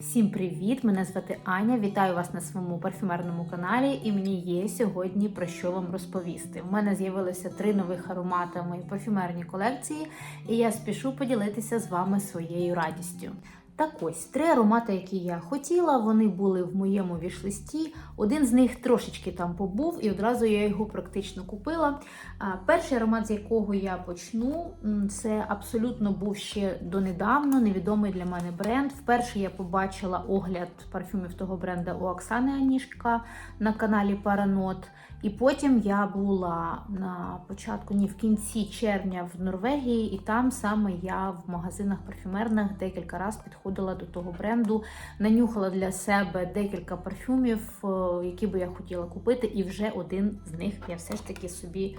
Всім привіт! Мене звати Аня. Вітаю вас на своєму парфюмерному каналі, і мені є сьогодні про що вам розповісти. У мене з'явилося три нових аромати в моїй парфюмерній колекції, і я спішу поділитися з вами своєю радістю. Так ось три аромати, які я хотіла, вони були в моєму вішлисті. Один з них трошечки там побув, і одразу я його практично купила. Перший аромат, з якого я почну, це абсолютно був ще донедавно невідомий для мене бренд. Вперше я побачила огляд парфюмів того бренда у Оксани Анішка на каналі Паранот. І потім я була на початку, ні, в кінці червня в Норвегії, і там саме я в магазинах парфюмерних декілька разів підходила до того бренду, нанюхала для себе декілька парфюмів, е, які би я хотіла купити, і вже один з них я все ж таки собі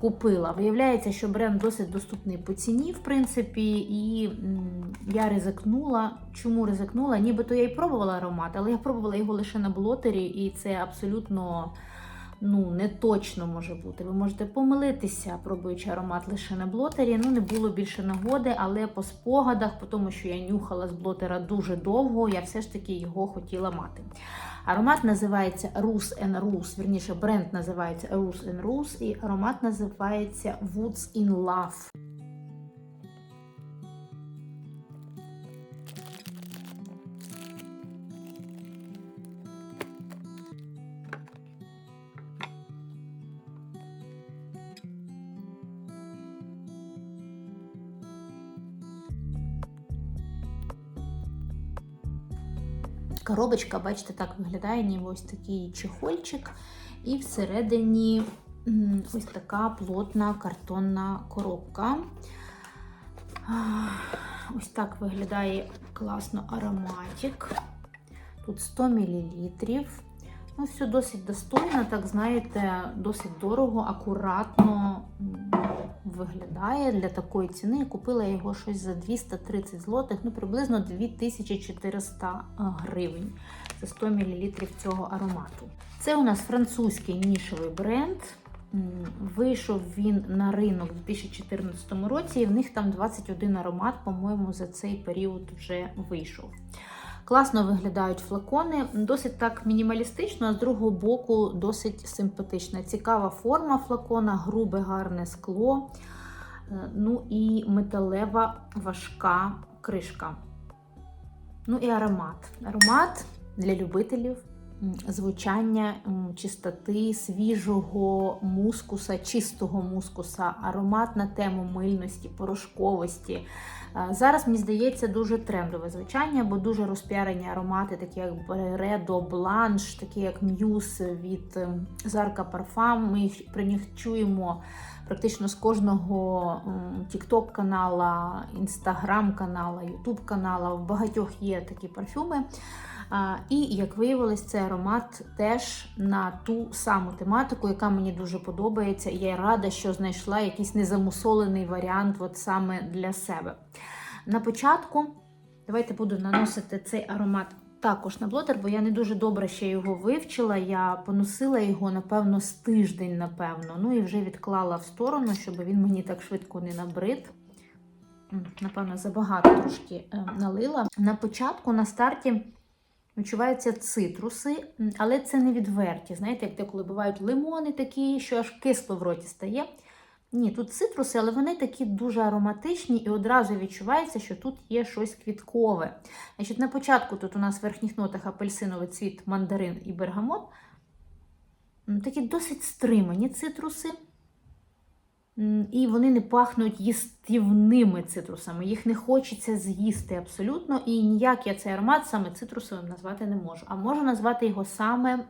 купила. Виявляється, що бренд досить доступний по ціні, в принципі, і я ризикнула. Чому ризикнула? Нібито я й пробувала аромат, але я пробувала його лише на блотері, і це абсолютно. Ну, не точно може бути. Ви можете помилитися, пробуючи аромат лише на блотері. Ну, не було більше нагоди, але по спогадах, по тому, що я нюхала з блотера дуже довго, я все ж таки його хотіла мати. Аромат називається Rus and Rus, вірніше, бренд називається Rus and Rus, і аромат називається Woods in Love. Коробочка, бачите, так виглядає, ніби ось такий чехольчик, і всередині ось така плотна картонна коробка. Ось так виглядає класно ароматик. Тут 100 мл. Ну, все досить достойно, так знаєте, досить дорого, акуратно виглядає для такої ціни. Купила його щось за 230 злотих, ну приблизно 2400 гривень за 100 мл цього аромату. Це у нас французький нішевий бренд. Вийшов він на ринок у 2014 році, і в них там 21 аромат, по-моєму, за цей період вже вийшов. Класно виглядають флакони, досить так мінімалістично, а з другого боку досить симпатична. Цікава форма флакона, грубе гарне скло, е, ну і металева важка кришка. Ну і аромат. Аромат для любителів звучання чистоти, свіжого мускуса, чистого мускуса, аромат на тему мильності, порошковості. Е, Зараз, мені здається, дуже трендове звучання, бо дуже розпіарені аромати, такі як Редо, Бланш, такі як М'юз від ем, Зарка Парфам. Ми їх про них чуємо практично з кожного TikTok канала, Instagram канала, YouTube канала. В багатьох є такі парфюми. І як виявилось, цей аромат теж на ту саму тематику, яка мені дуже подобається. Я рада, що знайшла якийсь незамусолений варіант от саме для себе. На початку давайте буду наносити цей аромат також на блотер, бо я не дуже добре ще його вивчила. Я поносила його, напевно, з тиждень, напевно. Ну і вже відклала в сторону, щоб він мені так швидко не набрид. Напевно, забагато трошки е, налила. На початку, на старті. Відчуваються цитруси, але це не відверті. Знаєте, як те, коли бувають лимони такі, що аж кисло в роті стає. Ні, тут цитруси, але вони такі дуже ароматичні, і одразу відчувається, що тут є щось квіткове. Значить, на початку тут у нас в верхніх нотах апельсиновий цвіт, мандарин і бергамот. Такі досить стримані цитруси. І вони не пахнуть їстівними цитрусами. Їх не хочеться з'їсти абсолютно. І ніяк я цей аромат саме цитрусовим назвати не можу. А можу назвати його саме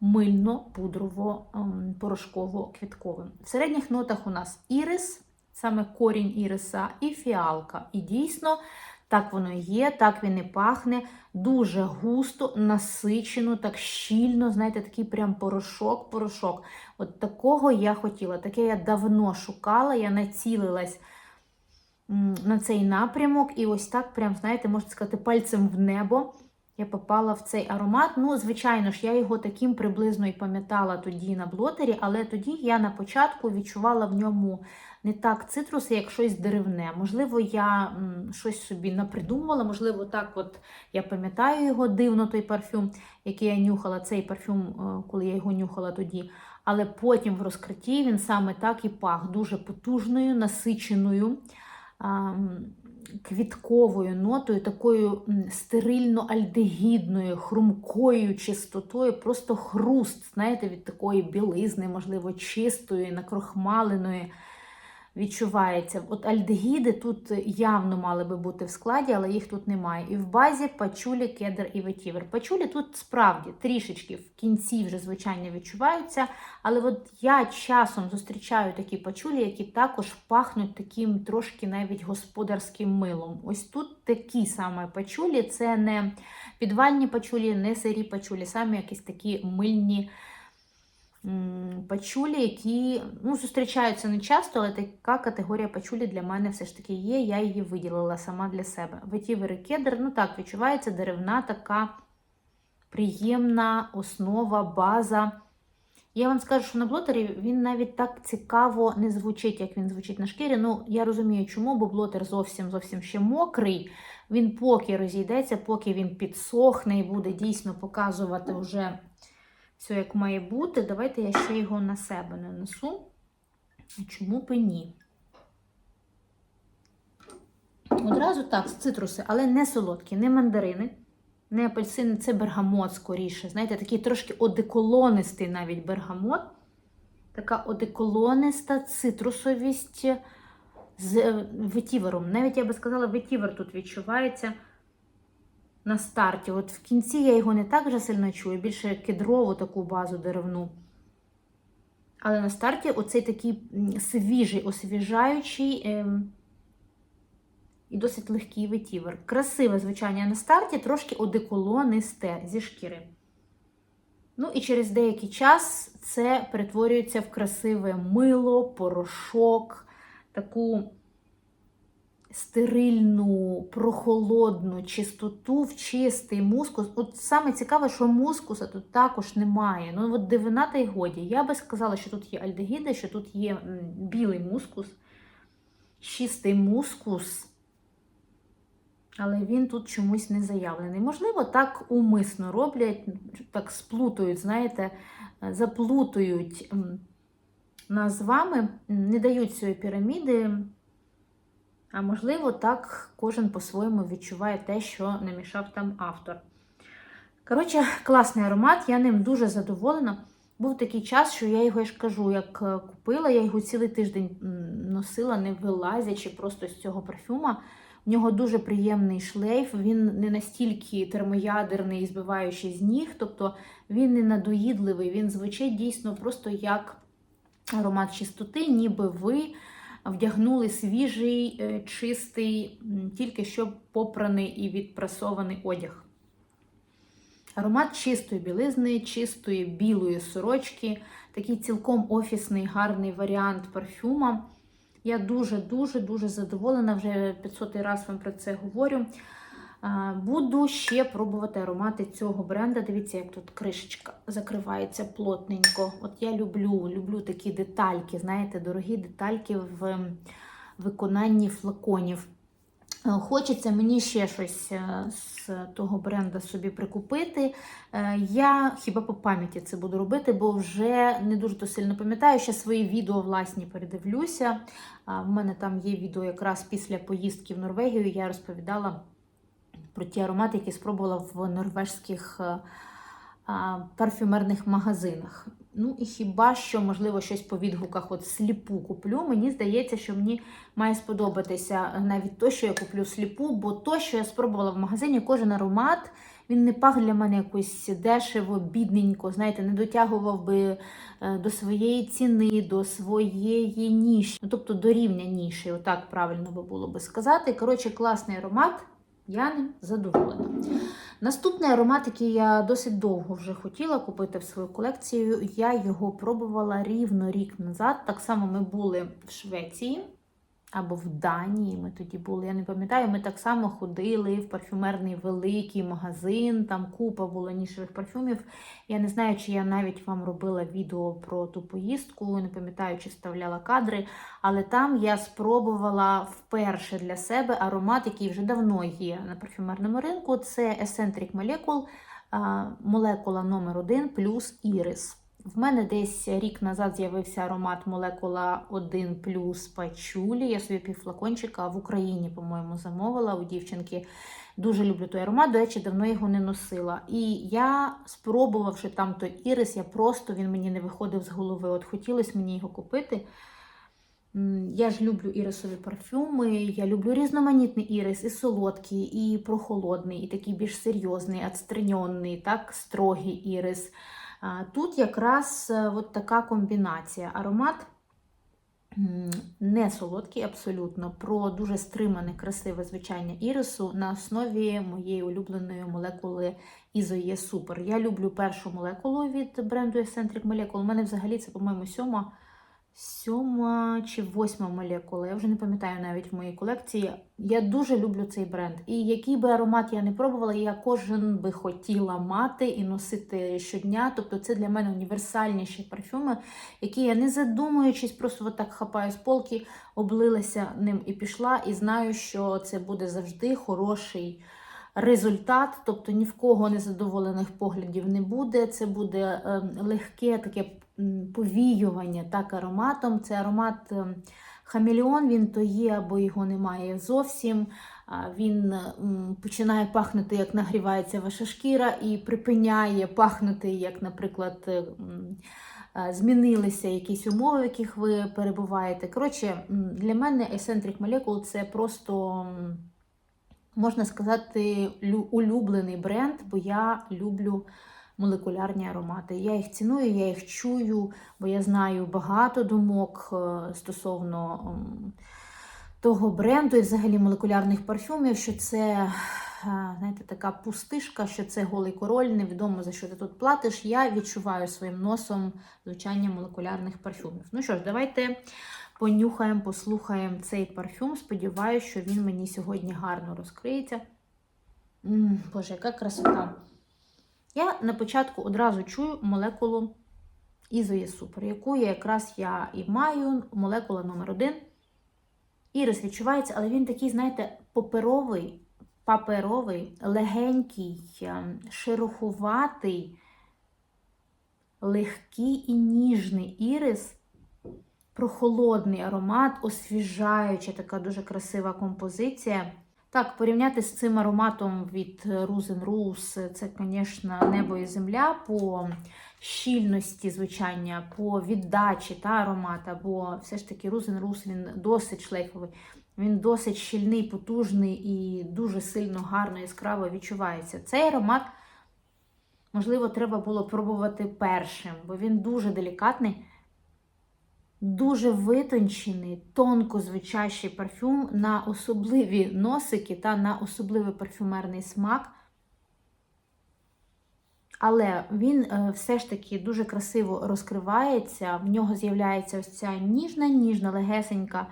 мильно-пудрово-порошково-квітковим. В середніх нотах у нас ірис, саме корінь іриса, і фіалка. І дійсно. Так воно є, так він і пахне. Дуже густо, насичено, так щільно, знаєте, такий прям порошок-порошок. От такого я хотіла, таке я давно шукала, я націлилась на цей напрямок, і ось так, прям, знаєте, можна сказати, пальцем в небо. я попала в цей аромат. Ну, звичайно ж, я його таким приблизно і пам'ятала тоді на блотері, але тоді я на початку відчувала в ньому не так цитруси, як щось деревне. Можливо, я щось собі напридумувала, можливо, так от я пам'ятаю його дивно, той парфюм, який я нюхала, цей парфюм, е, коли я його нюхала тоді. Але потім в розкритті він саме так і пах, дуже потужною, насиченою. Квітковою нотою, такою стерильно-альдегідною, хрумкою чистотою, просто хруст, знаєте, від такої білизни, можливо, чистої, накрохмаленої відчувається. От альдегіди тут явно мали би бути в складі, але їх тут немає. І в базі пачулі, кедр і ветівер. Пачулі тут справді трішечки в кінці вже, звичайно, відчуваються. Але от я часом зустрічаю такі пачулі, які також пахнуть таким трошки навіть господарським милом. Ось тут такі саме пачулі, це не підвальні пачулі, не сирі пачулі, самі якісь такі мильні пачулі, які ну, зустрічаються не часто, але така категорія пачулі для мене все ж таки є. Я її виділила сама для себе. Ветівер і кедр, ну так, відчувається деревна така приємна основа, база. Я вам скажу, що на блотері він навіть так цікаво не звучить, як він звучить на шкірі. Ну, я розумію, чому, бо блотер зовсім зовсім ще мокрий. Він поки розійдеться, поки він підсохне і буде дійсно показувати вже все, як має бути. Давайте я ще його на себе нанесу. Чому б ні? Одразу так, цитруси, але не солодкі, не мандарини, не апельсини, це бергамот скоріше. Знаєте, такий трошки одеколонистий навіть бергамот. Така одеколониста цитрусовість з е, ветівером. Навіть я би сказала, ветівер тут відчувається на старті. От в кінці я його не так вже сильно чую, більше кедрову таку базу деревну. Але на старті оцей такий свіжий, освіжаючий ем, і досить легкий ветівер. Красиве звучання на старті, трошки одеколонисте зі шкіри. Ну і через деякий час це перетворюється в красиве мило, порошок, таку стерильну, прохолодну чистоту в чистий мускус. От саме цікаве, що мускуса тут також немає. Ну, от дивина та й годі. Я би сказала, що тут є альдегіди, що тут є білий мускус, чистий мускус. Але він тут чомусь не заявлений. Можливо, так умисно роблять, так сплутують, знаєте, заплутують м, назвами, м, не дають цієї піраміди. А можливо, так кожен по-своєму відчуває те, що намішав там автор. Коротше, класний аромат, я ним дуже задоволена. Був такий час, що я його я ж кажу, як е, купила, я його цілий тиждень носила, не вилазячи просто з цього парфюма. В нього дуже приємний шлейф, він не настільки термоядерний і збиваючий з ніг, тобто він не надоїдливий, він звучить дійсно просто як аромат чистоти, ніби ви вдягнули свіжий, е, чистий, тільки що попраний і відпрасований одяг. Аромат чистої білизни, чистої білої сорочки, такий цілком офісний, гарний варіант парфюма. Я дуже-дуже-дуже задоволена, вже 500 раз вам про це говорю. Буду ще пробувати аромати цього бренда. Дивіться, як тут кришечка закривається плотненько. От я люблю люблю такі детальки, знаєте, дорогі детальки в виконанні флаконів. Е, Хочеться мені ще щось е, з того бренда собі прикупити. Е, Я хіба по пам'яті це буду робити, бо вже не дуже то сильно пам'ятаю. Ще свої відео власні передивлюся. В мене там є відео якраз після поїздки в Норвегію. Я розповідала про ті аромати, які спробувала в норвежських е, парфюмерних магазинах. Ну і хіба що, можливо, щось по відгуках от сліпу куплю. Мені здається, що мені має сподобатися навіть то, що я куплю сліпу, бо то, що я спробувала в магазині, кожен аромат. Він не пах для мене якось дешево, бідненько, знаєте, не дотягував би е, до своєї ціни, до своєї ніші, ну, тобто до рівня ніші, отак правильно би було би сказати. Коротше, класний аромат, я ним задоволена. Наступний аромат, який я досить довго вже хотіла купити в свою колекцію, я його пробувала рівно рік назад. Так само ми були в Швеції. Або в Данії. Ми тоді були. Я не пам'ятаю, ми так само ходили в парфюмерний великий магазин, там купа було нішевих парфюмів. Я не знаю, чи я навіть вам робила відео про ту поїздку, не пам'ятаю, чи вставляла кадри, але там я спробувала вперше для себе аромат, який вже давно є на парфюмерному ринку. Це Eccentric Molecule, молекула номер 1 плюс Iris. В мене десь рік назад з'явився аромат молекула 1 плюс пачулі. Я собі півфлакончика в Україні, по-моєму, замовила у дівчинки. Дуже люблю той аромат, до речі, давно його не носила. І я, спробувавши там той ірис, я просто він мені не виходив з голови. От хотілося мені його купити. Я ж люблю ірисові парфюми, я люблю різноманітний ірис, і солодкий, і прохолодний, і такий більш серйозний, отстреньонний, так, строгий ірис. Тут якраз е, от така комбінація. Аромат не солодкий абсолютно, про дуже стримане, красиве звичайне ірису на основі моєї улюбленої молекули Ізоє Супер. Я люблю першу молекулу від бренду Eccentric Molecule. У мене взагалі це, по-моєму, сьома. Сьома чи восьма молекула, я вже не пам'ятаю навіть в моїй колекції. Я дуже люблю цей бренд. І який би аромат я не пробувала, я кожен би хотіла мати і носити щодня. Тобто це для мене універсальніші парфюми, які я не задумуючись, просто отак хапаю з полки, облилася ним і пішла, і знаю, що це буде завжди хороший. Результат, тобто ні в кого незадоволених поглядів не буде. Це буде е, легке таке повіювання так ароматом. Це аромат е, хамелеон, він то є або його немає зовсім. Він починає пахнути, як нагрівається ваша шкіра, і припиняє пахнути, як, наприклад, е, м, е, змінилися якісь умови, в яких ви перебуваєте. Коротше, для мене Eccentric Molecule це просто. Можна сказати, улюблений бренд, бо я люблю молекулярні аромати. Я їх ціную, я їх чую, бо я знаю багато думок е, стосовно того бренду і взагалі молекулярних парфюмів, що це. е, Знаєте, така пустишка, що це голий король, невідомо за що ти тут платиш. Я відчуваю своїм носом звучання молекулярних парфюмів. Ну що ж, давайте понюхаємо, послухаємо цей парфюм. Сподіваюся, що він мені сьогодні гарно розкриється. М, Боже, яка красота! Я на початку одразу чую молекулу Ізоє Супер, яку я якраз я і маю, молекула номер 1 Ірис відчувається, але він такий, знаєте, паперовий, паперовий, легенький, ем, шероховатий, легкий і ніжний ірис прохолодний аромат, освіжаюча, така дуже красива композиція. Так, порівняти з цим ароматом від Rusen Rose, це, звісно, небо і земля по щільності звучання, по віддачі та аромата, бо все ж таки Rusen Rose він досить шлейфовий, він досить щільний, потужний і дуже сильно гарно яскраво відчувається. Цей аромат, можливо, треба було пробувати першим, бо він дуже делікатний. Дуже витончений, тонко звучащий парфюм на особливі носики та на особливий парфюмерний смак. Але він е, все ж таки дуже красиво розкривається. В нього з'являється ось ця ніжна, ніжна, легесенька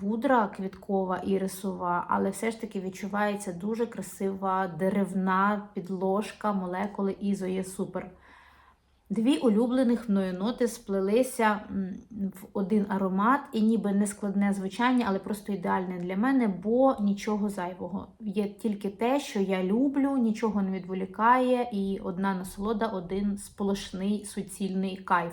пудра квіткова ірисова, але все ж таки відчувається дуже красива деревна підложка молекули Ізоє Супер. Дві улюблених мною ноти сплелися в один аромат, і ніби не складне звучання, але просто ідеальне для мене, бо нічого зайвого. Є тільки те, що я люблю, нічого не відволікає, і одна насолода, один сполошний суцільний кайф.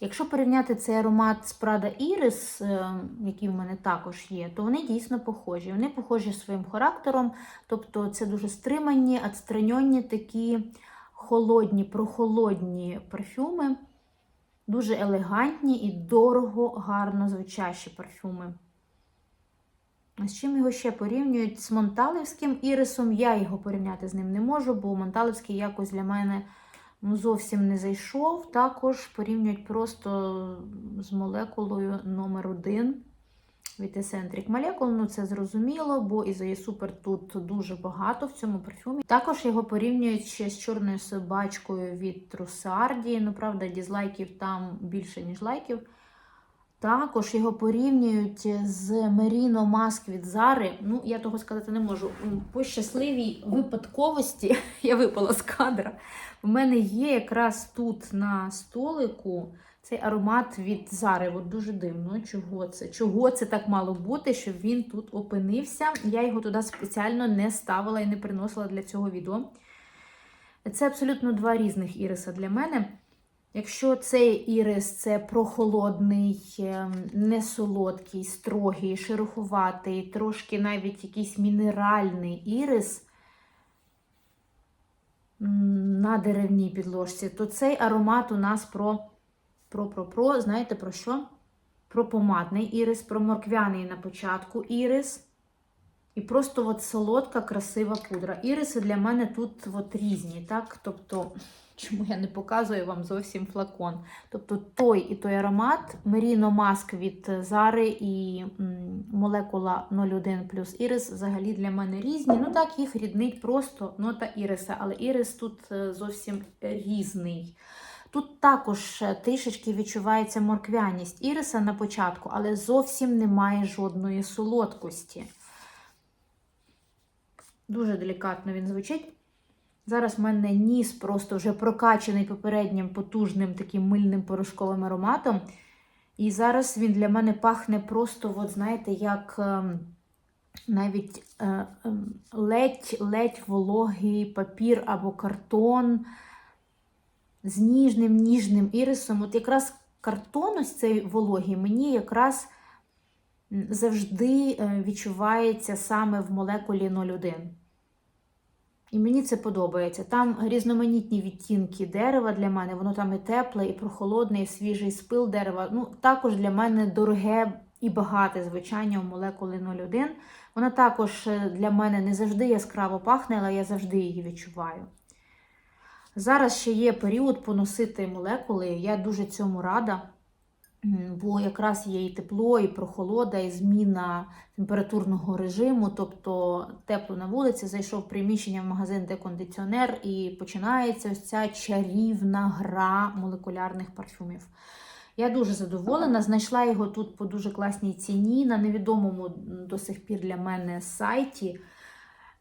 Якщо порівняти цей аромат з Prada Iris, е, який в мене також є, то вони дійсно похожі. Вони похожі своїм характером, тобто це дуже стримані, отстраненні такі холодні, прохолодні парфюми, дуже елегантні і дорого, гарно звучащі парфюми. З чим його ще порівнюють? З Монталевським ірисом. Я його порівняти з ним не можу, бо Монталевський якось для мене ну, зовсім не зайшов. Також порівнюють просто з молекулою номер 1 від Eccentric Molecule, ну це зрозуміло, бо Ізоє Супер тут дуже багато в цьому парфюмі. Також його порівнюють ще з чорною собачкою від Трусарді. Ну, правда, дізлайків там більше, ніж лайків. Також його порівнюють з Merino Mask від Зари. Ну, я того сказати не можу. По щасливій випадковості я випала з кадра. У мене є якраз тут на столику цей аромат від Зари. Дуже дивно. Чого це? Чого це так мало бути, щоб він тут опинився? Я його туди спеціально не ставила і не приносила для цього відео. Це абсолютно два різних іриса для мене. Якщо цей ірис це прохолодний, ем, несолодкий, строгий, шероховатий, трошки навіть якийсь мінеральний ірис на деревній підложці, то цей аромат у нас про, про, про, про, знаєте про що? Про помадний ірис, про морквяний на початку ірис. І просто от солодка, красива пудра. Іриси для мене тут от різні, так? Тобто, чому я не показую вам зовсім флакон. Тобто той і той аромат, Merino Mask від Зари і молекула 01 плюс ірис взагалі для мене різні. Ну так, їх ріднить просто нота іриса, але ірис тут е, зовсім різний. Тут також е, трішечки відчувається морквяність іриса на початку, але зовсім немає жодної солодкості. Дуже делікатно він звучить. Зараз в мене ніс просто вже прокачаний попереднім потужним таким мильним порошковим ароматом. І зараз він для мене пахне просто, от знаєте, як ем, навіть е, ем, ледь-ледь вологий папір або картон з ніжним ніжним ірисом. От якраз картон ось цей вологий мені якраз завжди е, відчувається саме в молекулі 01. І мені це подобається. Там різноманітні відтінки дерева для мене, воно там і тепле, і прохолодне, і свіжий спил дерева. Ну, також для мене дороге і багате звучання у молекули 01. Вона також е, для мене не завжди яскраво пахне, але я завжди її відчуваю. Зараз ще є період поносити молекули. Я дуже цьому рада, бо якраз є і тепло, і прохолода, і зміна температурного режиму, тобто тепло на вулиці, зайшов в приміщення в магазин де кондиціонер, і починається ось ця чарівна гра молекулярних парфюмів. Я дуже задоволена. Знайшла його тут по дуже класній ціні на невідомому до сих пір для мене сайті.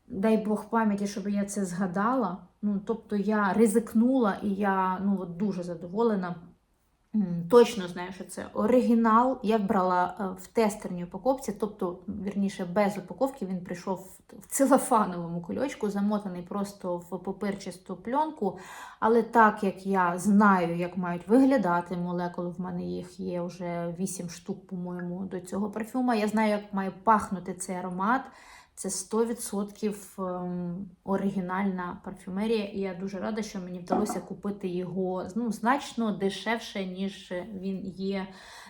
Дай Бог пам'яті, щоб я це згадала. Ну, тобто я ризикнула і я ну, от дуже задоволена. Точно знаю, що це оригінал. Я брала е, в тестерній упаковці, тобто, вірніше, без упаковки він прийшов в- целофановому кульочку, замотаний просто в папирчасту пленку. Але так як я знаю, як мають виглядати молекули, в мене їх є вже 8 штук, по-моєму, до цього парфюма. Я знаю, як має пахнути цей аромат. Це 100% ем, оригінальна парфюмерія, і я дуже рада, що мені вдалося купити його ну, значно дешевше, ніж він є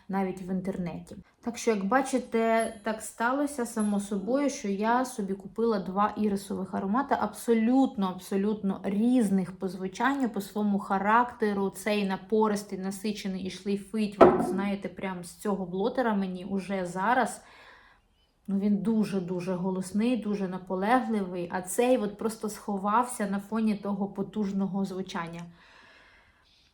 навіть в інтернеті. Так що, як бачите, так сталося само собою, що я собі купила два ірисових аромати, абсолютно, абсолютно різних по звучанню, по своєму характеру. Цей напористий, насичений і шлейфить, знаєте, прям з цього блотера мені уже зараз. Ну, він дуже-дуже голосний, дуже наполегливий, а цей от просто сховався на фоні того потужного звучання.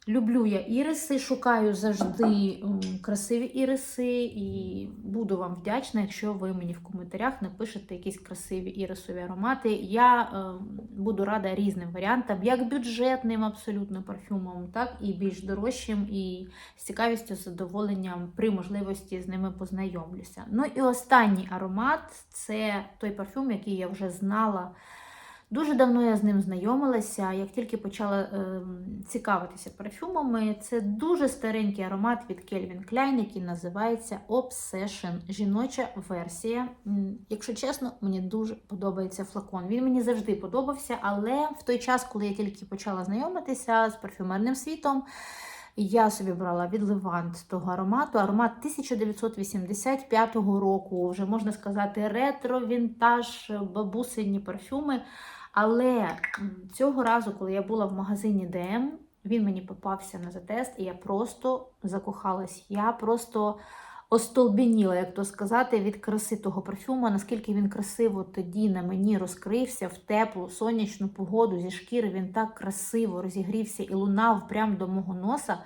Люблю я іриси, шукаю завжди красиві іриси, і буду вам вдячна, якщо ви мені в коментарях напишете якісь красиві ірисові аромати. Я е, буду рада різним варіантам, як бюджетним абсолютно парфюмом, так і більш дорожчим, і з цікавістю, задоволенням при можливості з ними познайомлюся. Ну і останній аромат це той парфюм, який я вже знала. Дуже давно я з ним знайомилася. Як тільки почала ем, цікавитися парфюмами, це дуже старенький аромат від Calvin Klein, який називається Obsession. Жіноча версія. Якщо чесно, мені дуже подобається флакон. Він мені завжди подобався, але в той час, коли я тільки почала знайомитися з парфюмерним світом, я собі брала від Левант того аромату. Аромат 1985 року, вже можна сказати, ретро, вінтаж, бабусині парфюми. Але цього разу, коли я була в магазині DM, він мені попався на затест, і я просто закохалась. Я просто остолбеніла, як то сказати, від краси того парфюму, наскільки він красиво тоді на мені розкрився в теплу сонячну погоду зі шкіри. Він так красиво розігрівся і лунав прямо до мого носа.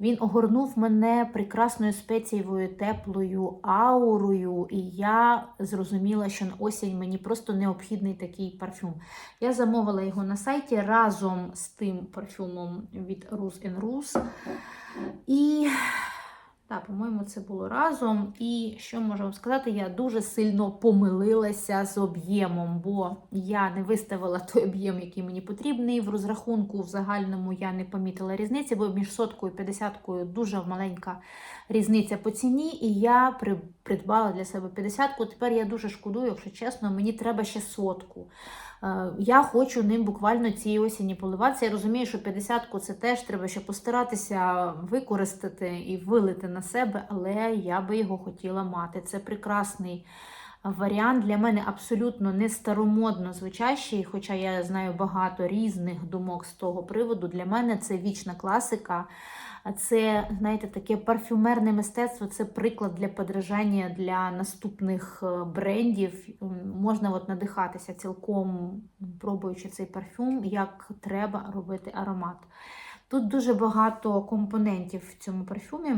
Він огорнув мене прекрасною спецієвою теплою аурою, і я зрозуміла, що на осінь мені просто необхідний такий парфюм. Я замовила його на сайті разом з тим парфюмом від Rose Rus. І так, по-моєму, це було разом. І що можу вам сказати, я дуже сильно помилилася з об'ємом, бо я не виставила той об'єм, який мені потрібний. В розрахунку в загальному я не помітила різниці, бо між соткою і п'ятдесяткою дуже маленька різниця по ціні. І я придбала для себе 50-ку. Тепер я дуже шкодую, якщо чесно, мені треба ще сотку. Е, Я хочу ним буквально цієї осені поливатися. Я розумію, що 50-ку це теж треба ще постаратися використати і вилити на себе, але я би його хотіла мати. Це прекрасний варіант. Для мене абсолютно не старомодно звучащий, хоча я знаю багато різних думок з того приводу. Для мене це вічна класика. Це, знаєте, таке парфюмерне мистецтво, це приклад для подражання для наступних е, брендів. Можна от надихатися цілком, пробуючи цей парфюм, як треба робити аромат. Тут дуже багато компонентів в цьому парфюмі.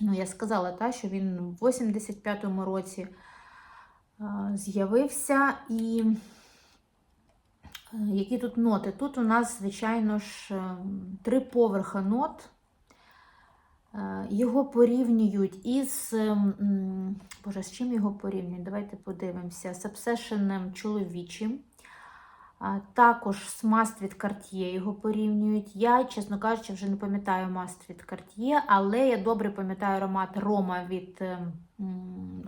Ну, я сказала, та, що він в 85-му році е, з'явився. І е, які тут ноти? Тут у нас, звичайно ж, три поверха нот. Е, Його порівнюють із. Боже, з чим його порівнюють? Давайте подивимося. З обсешеним чоловічим. Також з маст від Cartier його порівнюють. Я, чесно кажучи, вже не пам'ятаю маст від Cartier, але я добре пам'ятаю аромат Рома від ем,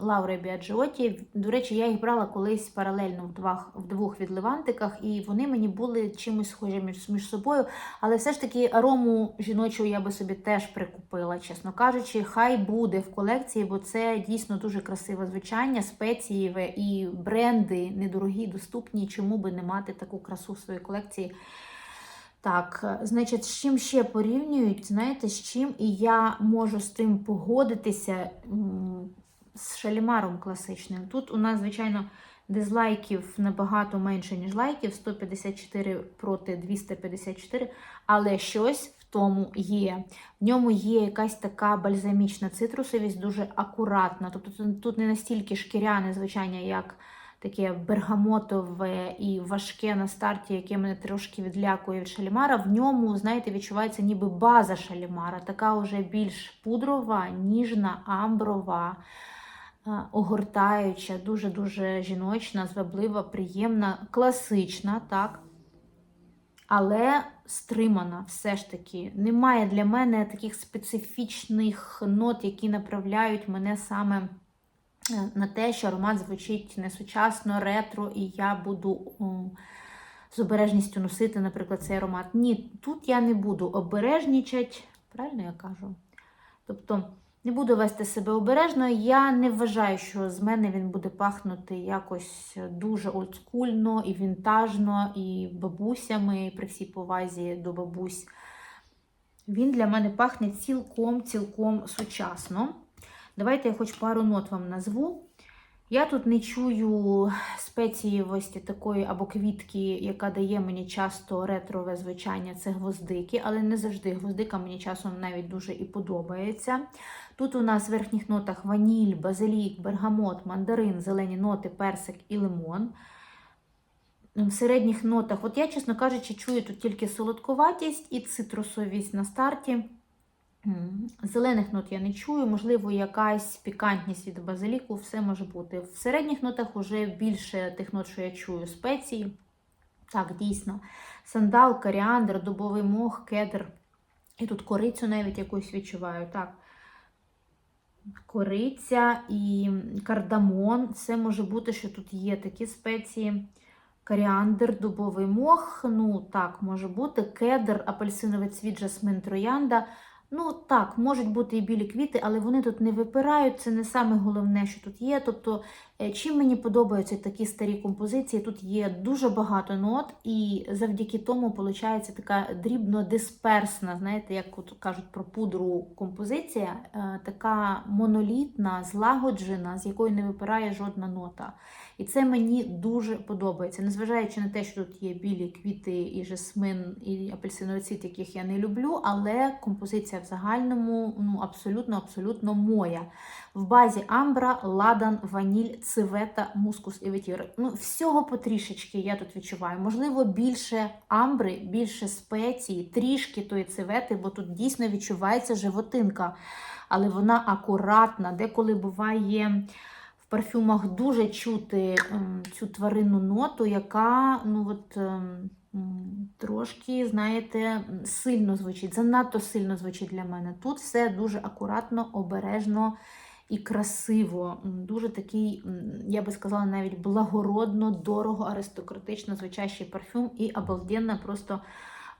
Лаури Біаджіоті. До речі, я їх брала колись паралельно в двох, в двох відливантиках, і вони мені були чимось схожі між, між собою. Але все ж таки арому жіночу я би собі теж прикупила, чесно кажучи. Хай буде в колекції, бо це дійсно дуже красиве звучання, спецієве і бренди недорогі, доступні. Чому би не мати таку красу в своїй колекції? Так, значить, з чим ще порівнюють? Знаєте, з чим? І я можу з тим погодитися з шалімаром класичним. Тут у нас, звичайно, дизлайків набагато менше, ніж лайків 154 проти 254, але щось в тому є. В ньому є якась така бальзамічна цитрусовість, дуже акуратна. Тобто тут- не настільки шкіряне звучання, як таке бергамотове і важке на старті, яке мене трошки відлякує від шалімара. В ньому, знаєте, відчувається ніби база шалімара, така вже більш пудрова, ніжна, амброва, огортаюча, дуже-дуже жіночна, зваблива, приємна, класична, так. Але стримана все ж таки. Немає для мене таких специфічних нот, які направляють мене саме е, на те, що аромат звучить несучасно, ретро, і я буду з обережністю носити, наприклад, цей аромат. Ні, тут я не буду обережнічать, правильно я кажу? Тобто не буду вести себе обережно. Я не вважаю, що з мене він буде пахнути якось дуже олдскульно і вінтажно, і бабусями, при всій повазі до бабусь. Він для мене пахне цілком-цілком сучасно. Давайте я хоч пару нот вам назву. Я тут не чую спецієвості такої або квітки, яка дає мені часто ретрове звучання, це гвоздики, але не завжди гвоздика мені часом навіть дуже і подобається. Тут у нас в верхніх нотах ваніль, базилік, бергамот, мандарин, зелені ноти, персик і лимон. В середніх нотах, от я, чесно кажучи, чую тут тільки солодкуватість і цитрусовість на старті. Зелених нот я не чую, можливо, якась пікантність від базиліку, все може бути. В середніх нотах вже більше тих нот, що я чую, спеції. Так, дійсно. Сандал, коріандр, дубовий мох, кедр. І тут корицю навіть якусь відчуваю. Так. Кориця і кардамон. Це може бути, що тут є такі спеції. Коріандр, дубовий мох. Ну, так, може бути. Кедр, апельсиновий цвіт, жасмин, троянда. Ну, так, можуть бути і білі квіти, але вони тут не випирають. Це не саме головне, що тут є. Тобто Е, Чим мені подобаються такі старі композиції, тут є дуже багато нот, і завдяки тому виходить така дрібно-дисперсна, знаєте, як от кажуть про пудру композиція, е, така монолітна, злагоджена, з якої не випирає жодна нота. І це мені дуже подобається. Незважаючи на те, що тут є білі квіти, і жасмин, і апельсиновий цвіт, яких я не люблю, але композиція в загальному ну, абсолютно, абсолютно моя. В базі амбра, ладан, ваніль, цивета, мускус і ветір. Ну, всього потрішечки я тут відчуваю. Можливо, більше амбри, більше спеції, трішки тої цевети, бо тут дійсно відчувається животинка. Але вона акуратна, деколи буває. Парфюмах дуже чути ем, цю тваринну ноту, яка ну от, ем, трошки, знаєте, сильно звучить, занадто сильно звучить для мене. Тут все дуже акуратно, обережно і красиво. Дуже такий, я би сказала, навіть благородно, дорого, аристократично звучащий парфюм і обалденна просто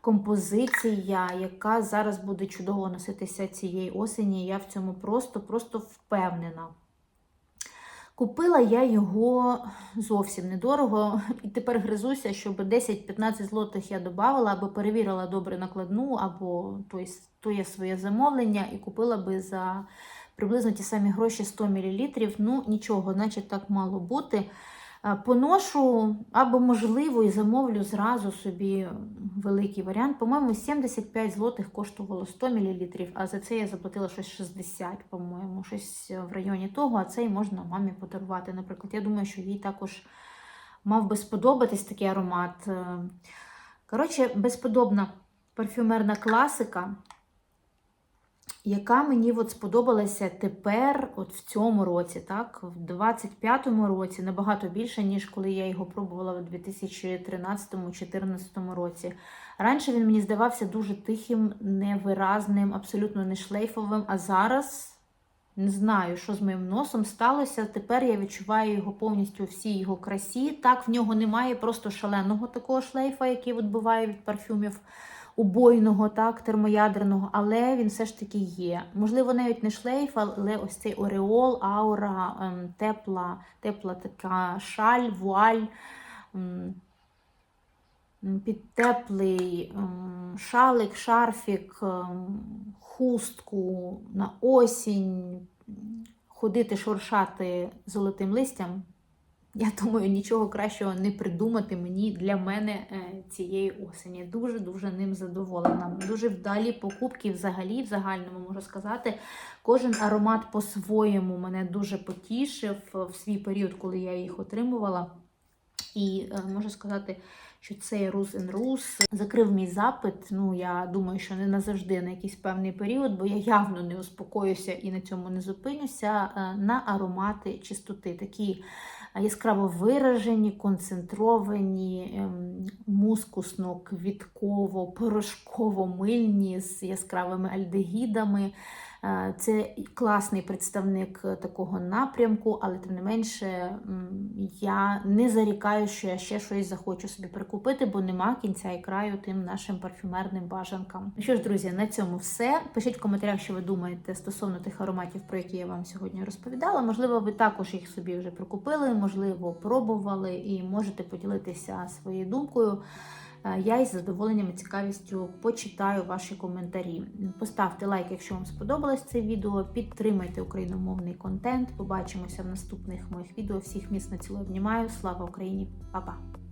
композиція, яка зараз буде чудово носитися цієї осені. Я в цьому просто-просто впевнена. Купила я його зовсім недорого, і тепер гризуся, щоб 10-15 злотих я додавала, або перевірила добре накладну, або тоє своє замовлення, і купила би за приблизно ті самі гроші 100 мл. Ну, нічого, значить так мало бути. Е, Поношу або, можливо, і замовлю зразу собі великий варіант. По-моєму, 75 злотих коштувало 100 мл, а за це я заплатила щось 60, по-моєму, щось в районі того, а цей можна мамі подарувати. Наприклад, я думаю, що їй також мав би сподобатись такий аромат. Е, Коротше, безподобна парфюмерна класика яка мені от сподобалася тепер, от в цьому році, так, в 25-му році, набагато більше, ніж коли я його пробувала в 2013-2014 році. Раніше він мені здавався дуже тихим, невиразним, абсолютно не шлейфовим, а зараз. Не знаю, що з моїм носом сталося. Тепер я відчуваю його повністю у всій його красі. Так, в нього немає просто шаленого такого шлейфа, який от буває від парфюмів убойного, так, термоядерного, але він все ж таки є. Можливо, навіть не шлейф, але ось цей ореол, аура, ем, тепла, тепла така шаль, вуаль. ем, Під ем, шалик, шарфік, хустку на осінь, ходити, шуршати золотим листям. Я думаю, нічого кращого не придумати мені для мене е, цієї осені. Дуже-дуже ним задоволена. Дуже вдалі покупки взагалі, в загальному можу сказати. Кожен аромат по-своєму мене дуже потішив в свій період, коли я їх отримувала. І е, можу сказати, що цей Rus and Rus закрив мій запит. Ну, я думаю, що не назавжди на якийсь певний період, бо я явно не успокоюся і на цьому не зупинюся. е, На аромати чистоти. Такі яскраво виражені, концентровані, ем, мускусно, квітково, порошково-мильні з яскравими альдегідами. Е, Це класний представник е, такого напрямку, але тим не менше я не зарікаю, що я ще щось захочу собі прикупити, бо нема кінця і краю тим нашим парфюмерним бажанкам. Ну що ж, друзі, на цьому все. Пишіть в коментарях, що ви думаєте стосовно тих ароматів, про які я вам сьогодні розповідала. Можливо, ви також їх собі вже прикупили, можливо, пробували і можете поділитися своєю думкою. Е, Я із задоволенням і цікавістю почитаю ваші коментарі. Поставте лайк, якщо вам сподобалось це відео. Підтримайте україномовний контент. Побачимося в наступних моїх відео. Всіх міцно цілую обнімаю. Слава Україні, Па-па!